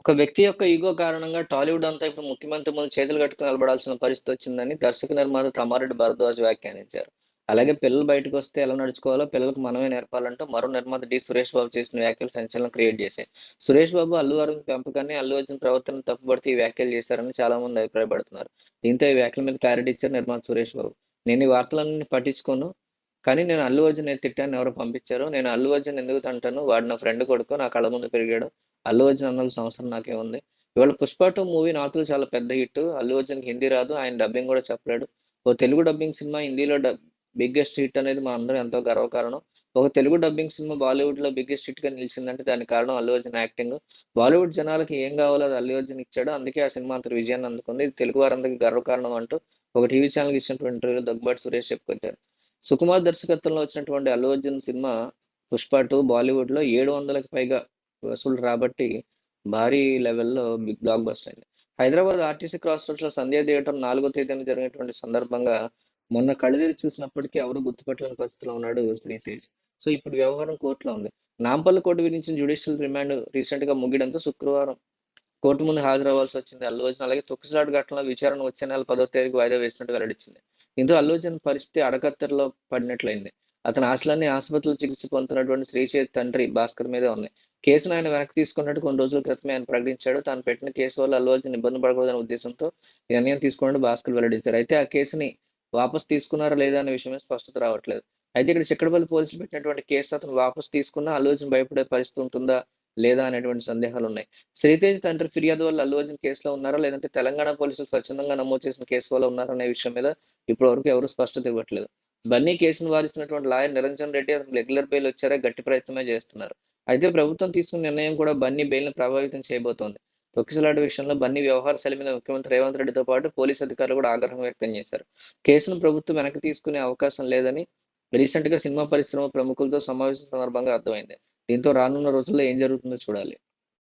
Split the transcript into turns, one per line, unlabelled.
ఒక వ్యక్తి యొక్క ఈగో కారణంగా టాలీవుడ్ అంతా ఇప్పుడు ముఖ్యమంత్రి ముందు చేతులు కట్టుకుని నిలబడాల్సిన పరిస్థితి వచ్చిందని దర్శక నిర్మాత తమ్మారెడ్డి భరద్వాజ్ వ్యాఖ్యానించారు. అలాగే పిల్లలు బయటకు వస్తే ఎలా నడుచుకోవాలో పిల్లలకు మనమే నేర్పాలంటూ మరో నిర్మాత డి సురేష్ బాబు చేసిన వ్యాఖ్యలు సంచలనం క్రియేట్ చేశాయి. సురేష్ బాబు అల్లు అరవింద్ పెంపకాన్ని అల్లు అర్జున్ ప్రవర్తన తప్పుపడితే ఈ వ్యాఖ్యలు చేశారని చాలా మంది అభిప్రాయపడుతున్నారు. దీంతో ఈ వ్యాఖ్యల మీద క్లారిటీ ఇచ్చారు నిర్మాత సురేష్ బాబు. నేను ఈ వార్తలన్నీ పట్టించుకోను కానీ నేను అల్లు అర్జున్ తిట్టాను ఎవరు పంపించారు నేను అల్లు అర్జున్ ఎందుకు తింటాను వాడు నా ఫ్రెండ్ కొడుకు నా కళ్ళ ముందు పెరిగాడు అల్లు అర్జున్ అన్నాల్సిన సంవత్సరం నాకే ఉంది. ఇవాళ పుష్ప టూ మూవీ నార్త్లో చాలా పెద్ద హిట్. అల్లు అర్జున్కి హిందీ రాదు. ఆయన డబ్బింగ్ కూడా చెప్పలేడు. ఓ తెలుగు డబ్బింగ్ సినిమా హిందీలో డబ్ బిగ్గెస్ట్ హిట్ అనేది మా అందరూ ఎంతో గర్వకారణం. ఒక తెలుగు డబ్బింగ్ సినిమా బాలీవుడ్లో బిగ్గెస్ట్ హిట్గా నిలిచిందంటే దానికి కారణం అల్లు అర్జున్ యాక్టింగ్. బాలీవుడ్ జనాలకి ఏం కావాలో అది అల్లు అర్జున్ ఇచ్చాడు. అందుకే ఆ సినిమా అంత విజయాన్ని అందుకుంది. ఇది తెలుగు వారందరికీ గర్వకారణం అంటూ ఒక టీవీ ఛానల్కి ఇచ్చినటువంటి ఇంటర్వ్యూలో దగ్గుబాటి సురేష్ చెప్పుకొచ్చారు. సుకుమార్ దర్శకత్వంలో వచ్చినటువంటి అల్లు అర్జున్ సినిమా పుష్ప టూ బాలీవుడ్లో ఏడు వందలకి పైగా వసూలు రాబట్టి భారీ లెవెల్లో బిగ్ బ్లాక్ బస్టర్ అయింది హైదరాబాద్ ఆర్టీసీ క్రాస్ రోడ్స్లో సంధ్యా థియేటర్ నాలుగో తేదీన జరిగినటువంటి సందర్భంగా మొన్న కళ్ళదీరి చూసినప్పటికీ ఎవరు గుర్తుపట్టలేని పరిస్థితిలో ఉన్నాడు శ్రీతేజ్ సో ఇప్పుడు వ్యవహారం కోర్టులో ఉంది. నాంపల్లి కోర్టు విధించిన జ్యుడిషియల్ రిమాండ్ రీసెంట్గా ముగియడంతో శుక్రవారం కోర్టు ముందు హాజరవ్వాల్సి వచ్చింది. అల్లు అర్జున్ అలాగే తొక్కిసలాట ఘటనలో విచారణ వచ్చే నెల పదో తేదీకి వాయిదా వేసినట్టు వెల్లడించింది. దీంతో అల్లు అర్జున్ పరిస్థితి అడకత్తెరలో పడినట్లయింది. అతని ఆశలన్నీ ఆసుపత్రిలో చికిత్స పొందుతున్నటువంటి శ్రీచేత్ తండ్రి భాస్కర్ మీదే ఉన్నాయి. కేసును ఆయన వెనక్కి తీసుకున్నట్టు కొన్ని రోజుల క్రితమే ఆయన ప్రకటించాడు. తాను పెట్టిన కేసు వల్ల అల్లు అర్జున్ ఇబ్బంది పడకూడదనే ఉద్దేశంతో నిర్ణయం తీసుకున్నట్టు భాస్కర్ వెల్లడించారు. అయితే ఆ కేసుని వాపస్ తీసుకున్నారా లేదా అనే విషయమే స్పష్టత రావట్లేదు. అయితే ఇక్కడ చిక్కడపల్లి పోలీసులు పెట్టినటువంటి కేసు అతను వాపస్ తీసుకున్నా అల్లు అర్జున్ భయపడే పరిస్థితి ఉంటుందా లేదా అనేటువంటి సందేహాలు ఉన్నాయి. శ్రీతేజ్ తండ్రి ఫిర్యాదు వల్ల అల్లు అర్జున్ కేసులో ఉన్నారా లేదంటే తెలంగాణ పోలీసులు స్వచ్ఛందంగా నమోదు చేసిన కేసు వల్ల ఉన్నారా అనే విషయం మీద ఇప్పటివరకు ఎవరు స్పష్టత ఇవ్వట్లేదు. బన్నీ కేసును వారిస్తున్నటువంటి లాయర్ నిరంజన్ రెడ్డి అతను రెగ్యులర్ బెయిల్ వచ్చారా గట్టి ప్రయత్నమే చేస్తున్నారు. అయితే ప్రభుత్వం తీసుకున్న నిర్ణయం కూడా బన్నీ బెయిల్ను ప్రభావితం చేయబోతోంది. తొక్కిసలాట విషయంలో బన్నీ వ్యవహార శైలి మీద ముఖ్యమంత్రి రేవంత్ రెడ్డితో పాటు పోలీసు అధికారులు కూడా ఆగ్రహం వ్యక్తం చేశారు. కేసును ప్రభుత్వం వెనక్కి తీసుకునే అవకాశం లేదని రీసెంట్గా సినిమా పరిశ్రమ ప్రముఖులతో సమావేశం సందర్భంగా అర్థమైంది. దీంతో రానున్న రోజుల్లో ఏం జరుగుతుందో చూడాలి.